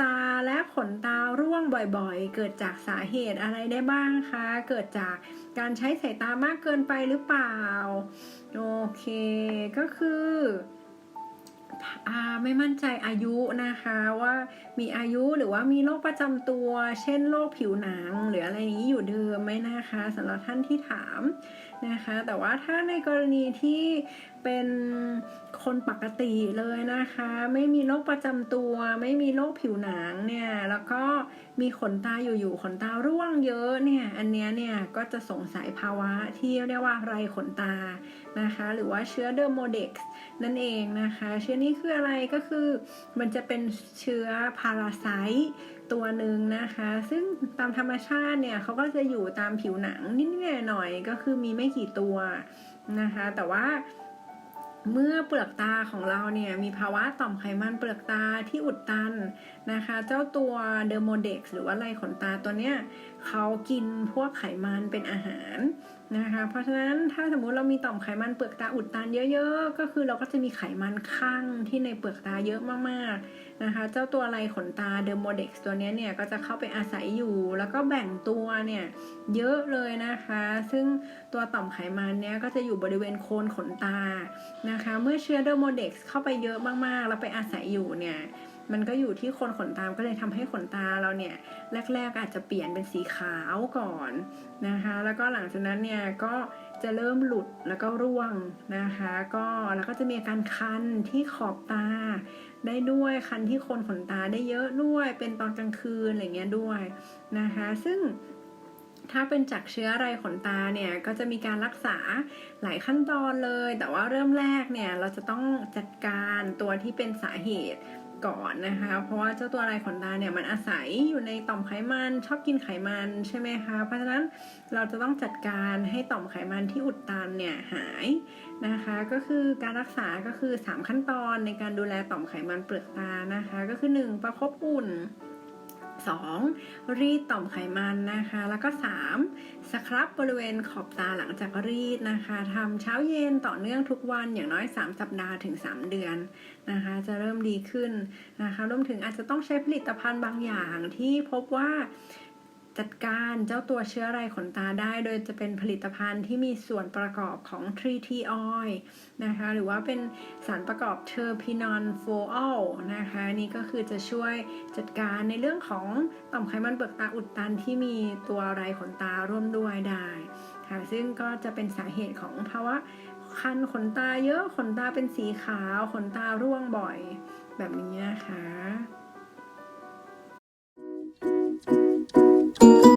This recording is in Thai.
ตาและขนตาร่วงบ่อยๆ เกิดจากสาเหตุอะไรได้บ้างคะ เกิดจากการใช้สายตามากเกินไปหรือเปล่า โอเค ก็คือไม่มั่นใจอายุนะคะว่ามีอายุหรือว่ามีโรคประจำตัว เช่นโรคผิวหนัง หรืออะไรอย่างนี้อยู่เดิมไหมนะคะสำหรับท่านที่ถามนะคะ แต่ว่าถ้าในกรณีที่เป็นคนปกติเลยนะคะ ไม่มีโรคประจำตัว ไม่มีโรคผิวหนังเนี่ย แล้วก็มีขนตาอยู่ๆขนตาร่วงเยอะเนี่ย อันเนี้ยเนี่ยก็จะสงสัยภาวะที่เรียกว่าไรขนตานะคะ หรือว่าเชื้อเดอร์โมเด็กซ์นั่นเองนะคะ เชื้อนี้คืออะไรก็คือมันจะเป็นเชื้อพาราไซต์ตัวหนึ่งนะคะ ซึ่งตามธรรมชาติเนี่ยเขาก็จะอยู่ตามผิวหนังนิดๆหน่อยๆก็คือมีไม่กี่ตัวนะคะ แต่ว่า เมื่อเปลือกตาของเราเนี่ยมีภาวะต่อมไขมันเปลือกตาที่อุดตันนะคะ เจ้าตัวเดอร์โมเด็กซ์หรือว่าไรขนตาตัวเนี้ยเขากินพวกไขมันเป็นอาหาร นะคะ เพราะฉะนั้นถ้าสมมุติเรามีต่อมไขมันเปลือกตาอุดตันเยอะๆ ก็คือเราก็จะมีไขมันข้างที่ในเปลือกตาเยอะมากๆนะคะ เจ้าตัวไรขนตาเดอร์โมเด็กซ์ตัวนี้เนี่ยก็จะเข้าไปอาศัยอยู่ แล้วก็แบ่งตัวเนี่ยเยอะเลยนะคะ ซึ่งตัวต่อมไขมันเนี้ยก็จะอยู่บริเวณโคนขนตานะคะ เมื่อเชื้อเดอร์โมเด็กซ์เข้าไปเยอะมากๆ แล้วไปอาศัยอยู่เนี่ย มันก็อยู่ที่คนขนตามก็เลยทำให้ขนตาเราเนี่ยแรกๆอาจจะเปลี่ยนเป็นสีขาวก่อนนะคะ แล้วก็หลังจากนั้นเนี่ยก็จะเริ่มหลุดแล้วก็ร่วงนะคะ ก็แล้วก็จะมีอาการคันที่ขอบตาได้ด้วยคันที่คนขนตาได้เยอะด้วยเป็นตอนกลางคืนอะไรเงี้ยด้วยนะคะ ซึ่งถ้าเป็นจากเชื้อไรขนตาเนี่ยก็จะมีการรักษาหลายขั้นตอนเลย แต่ว่าเริ่มแรกเนี่ยเราจะต้องจัดการตัวที่เป็นสาเหตุ ก่อนนะคะ เพราะว่าเจ้าตัวไรขนตาเนี่ยมันอาศัยอยู่ในต่อมไขมันชอบกินไขมันใช่ไหมคะ เพราะฉะนั้นเราจะต้องจัดการให้ต่อมไขมันที่อุดตันเนี่ยหายนะคะ ก็คือการรักษาก็คือ 3 ขั้นตอนในการดูแลต่อมไขมันเปลือกตานะคะ ก็คือ 1 ประคบอุ่น 2. รีดต่อมไขมันนะคะ แล้วก็ 3. สครับบริเวณขอบตาหลังจากรีดนะคะทำเช้าเย็นต่อเนื่องทุกวันอย่างน้อย 3 สัปดาห์ถึง 3 เดือนนะคะ จะเริ่มดีขึ้นนะคะรวมถึงอาจจะต้องใช้ผลิตภัณฑ์บางอย่างที่พบว่า จัดการเจ้าตัวเชื้อไรขนตาได้ โดยจะเป็นผลิตภัณฑ์ที่มีส่วนประกอบของ 3T oil นะคะ หรือว่าเป็นสารประกอบเทอร์พินอนโฟอลนะคะ นี่ก็คือจะช่วยจัดการในเรื่องของต่อมไขมันเปลือกตาอุดตันที่มีตัวไรขนตาร่วมด้วยได้ค่ะซึ่งก็จะเป็นสาเหตุของภาวะคันขนตาเยอะขนตาเป็นสีขาวขนตาร่วงบ่อย แบบนี้นะคะ